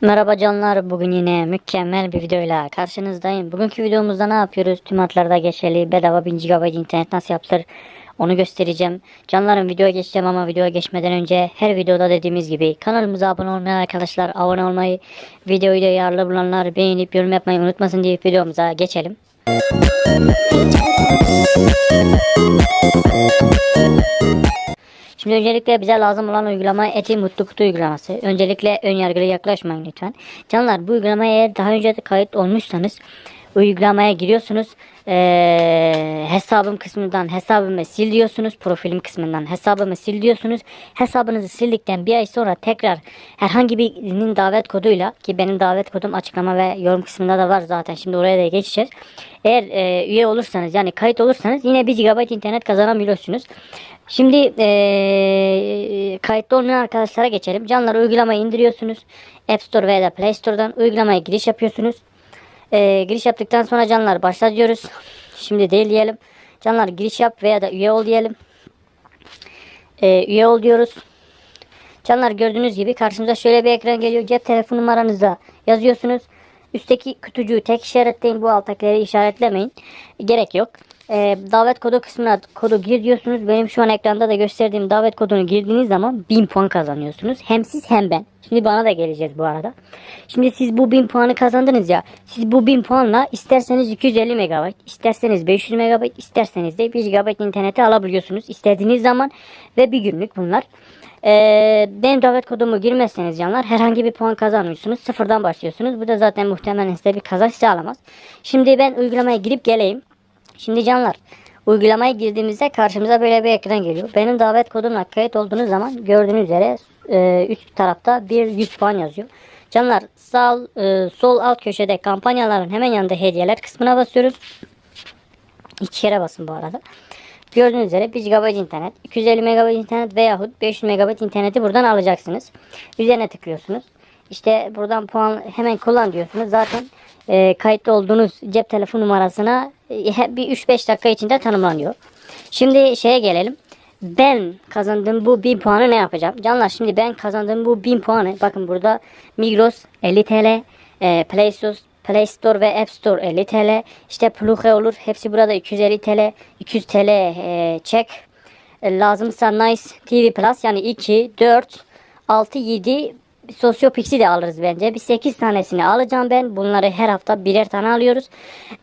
Merhaba canlar bugün yine mükemmel bir videoyla karşınızdayım. Bugünkü videomuzda ne yapıyoruz? Tüm hatlarda geçerli bedava 1000 GB internet nasıl yapılır onu göstereceğim. Canlarım videoya geçeceğim ama videoya geçmeden önce her videoda dediğimiz gibi kanalımıza abone olmayan arkadaşlar abone olmayı, videoyu da yararlı bulanlar beğenip yorum yapmayı unutmasın diye videomuza geçelim. Şimdi öncelikle bize lazım olan uygulama Eti Mutlu Kutu uygulaması. Öncelikle ön yargılı yaklaşmayın lütfen. Canlar bu uygulamaya eğer daha önce kayıt olmuşsanız uygulamaya giriyorsunuz. Ee, hesabım kısmından hesabımı sil diyorsunuz. Profilim kısmından hesabımı sil diyorsunuz. Hesabınızı sildikten bir ay sonra tekrar herhangi birinin davet koduyla ki benim davet kodum açıklama ve yorum kısmında da var zaten. Şimdi oraya da geçeceğiz. Eğer e, üye olursanız yani kayıt olursanız yine 1 GB internet kazanabiliyorsunuz. Şimdi eee kayıtlı olmayan arkadaşlara geçelim. Canlar uygulamayı indiriyorsunuz. App Store veya Play Store'dan uygulamaya giriş yapıyorsunuz. Eee, giriş yaptıktan sonra canlar başla diyoruz. Şimdi değil diyelim. Canlar giriş yap veya da üye ol diyelim. Eee, üye ol diyoruz. Canlar gördüğünüz gibi karşımıza şöyle bir ekran geliyor. Cep telefon numaranıza yazıyorsunuz. Üstteki kutucuğu tek işaretleyin. Bu alttakileri işaretlemeyin. Gerek yok. Ee, davet kodu kısmına kodu gir diyorsunuz. Benim şu an ekranda da gösterdiğim davet kodunu girdiğiniz zaman 1000 puan kazanıyorsunuz. Hem siz hem ben. Şimdi bana da geleceğiz bu arada. Şimdi siz bu 1000 puanı kazandınız ya. Siz bu 1000 puanla isterseniz 250 MB, isterseniz 500 MB, isterseniz de 1 GB interneti alabiliyorsunuz. istediğiniz zaman ve bir günlük bunlar. Ee, benim davet kodumu girmezseniz canlar herhangi bir puan kazanmıyorsunuz. Sıfırdan başlıyorsunuz. Bu da zaten muhtemelen size bir kazanç sağlamaz. Şimdi ben uygulamaya girip geleyim. Şimdi canlar uygulamaya girdiğimizde karşımıza böyle bir ekran geliyor. Benim davet kodumla kayıt olduğunuz zaman gördüğünüz üzere e, üst tarafta bir 100 puan yazıyor. Canlar sağ e, sol alt köşede kampanyaların hemen yanında hediyeler kısmına basıyoruz. İki kere basın bu arada. Gördüğünüz üzere 1 GB internet, 250 MB internet veyahut 500 MB interneti buradan alacaksınız. Üzerine tıklıyorsunuz. İşte buradan puan hemen kullan diyorsunuz. Zaten e, kayıtlı olduğunuz cep telefon numarasına e, bir 3-5 dakika içinde tanımlanıyor. Şimdi şeye gelelim. Ben kazandığım bu 1000 puanı ne yapacağım? Canlar şimdi ben kazandığım bu 1000 puanı bakın burada Migros 50 TL, e, Play Store, Play Store ve App Store 50 TL, işte Pluhe olur hepsi burada 250 TL, 200 TL e, çek. E, lazımsa Nice TV Plus yani 2, 4, 6, 7 Sosyopix'i de alırız bence. Bir 8 tanesini alacağım ben. Bunları her hafta birer tane alıyoruz.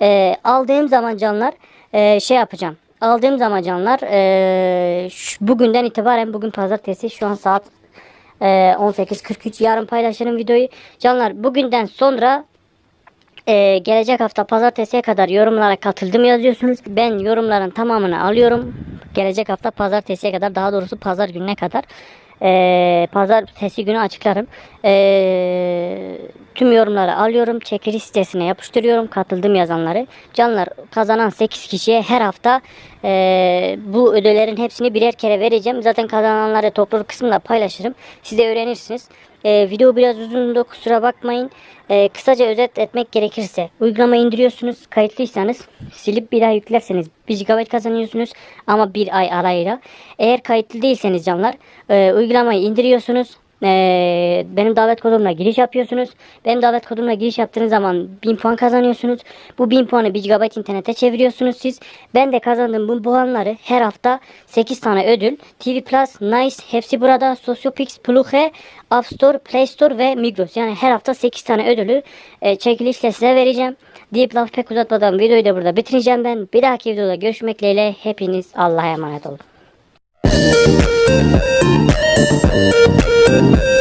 Ee, aldığım zaman canlar e, şey yapacağım. Aldığım zaman canlar e, şu- bugünden itibaren bugün pazartesi şu an saat e, 18.43 yarın paylaşırım videoyu. Canlar bugünden sonra ee, gelecek hafta pazartesiye kadar yorumlara katıldım yazıyorsunuz. Ben yorumların tamamını alıyorum. Gelecek hafta pazartesiye kadar daha doğrusu pazar gününe kadar ee, pazartesi günü açıklarım. Ee, tüm yorumları alıyorum. Çekiliş sitesine yapıştırıyorum. Katıldım yazanları. Canlar kazanan 8 kişiye her hafta ee, bu ödüllerin hepsini birer kere vereceğim. Zaten kazananları toplu kısmında paylaşırım. Siz de öğrenirsiniz. Ee, video biraz uzundu kusura bakmayın. Ee, kısaca özet etmek gerekirse uygulamayı indiriyorsunuz. Kayıtlıysanız silip bir daha yüklerseniz 1 GB kazanıyorsunuz ama bir ay arayla. Eğer kayıtlı değilseniz canlar e, uygulamayı indiriyorsunuz. Ee, benim davet kodumla giriş yapıyorsunuz. Benim davet kodumla giriş yaptığınız zaman 1000 puan kazanıyorsunuz. Bu 1000 puanı 1 GB internete çeviriyorsunuz siz. Ben de kazandığım bu puanları her hafta 8 tane ödül. TV Plus, Nice hepsi burada. Sosyopix, Pluhe, App Store, Play Store ve Migros. Yani her hafta 8 tane ödülü e, çekilişle size vereceğim. Deyip laf pek uzatmadan videoyu da burada bitireceğim ben. Bir dahaki videoda görüşmek dileğiyle hepiniz Allah'a emanet olun. Yeah.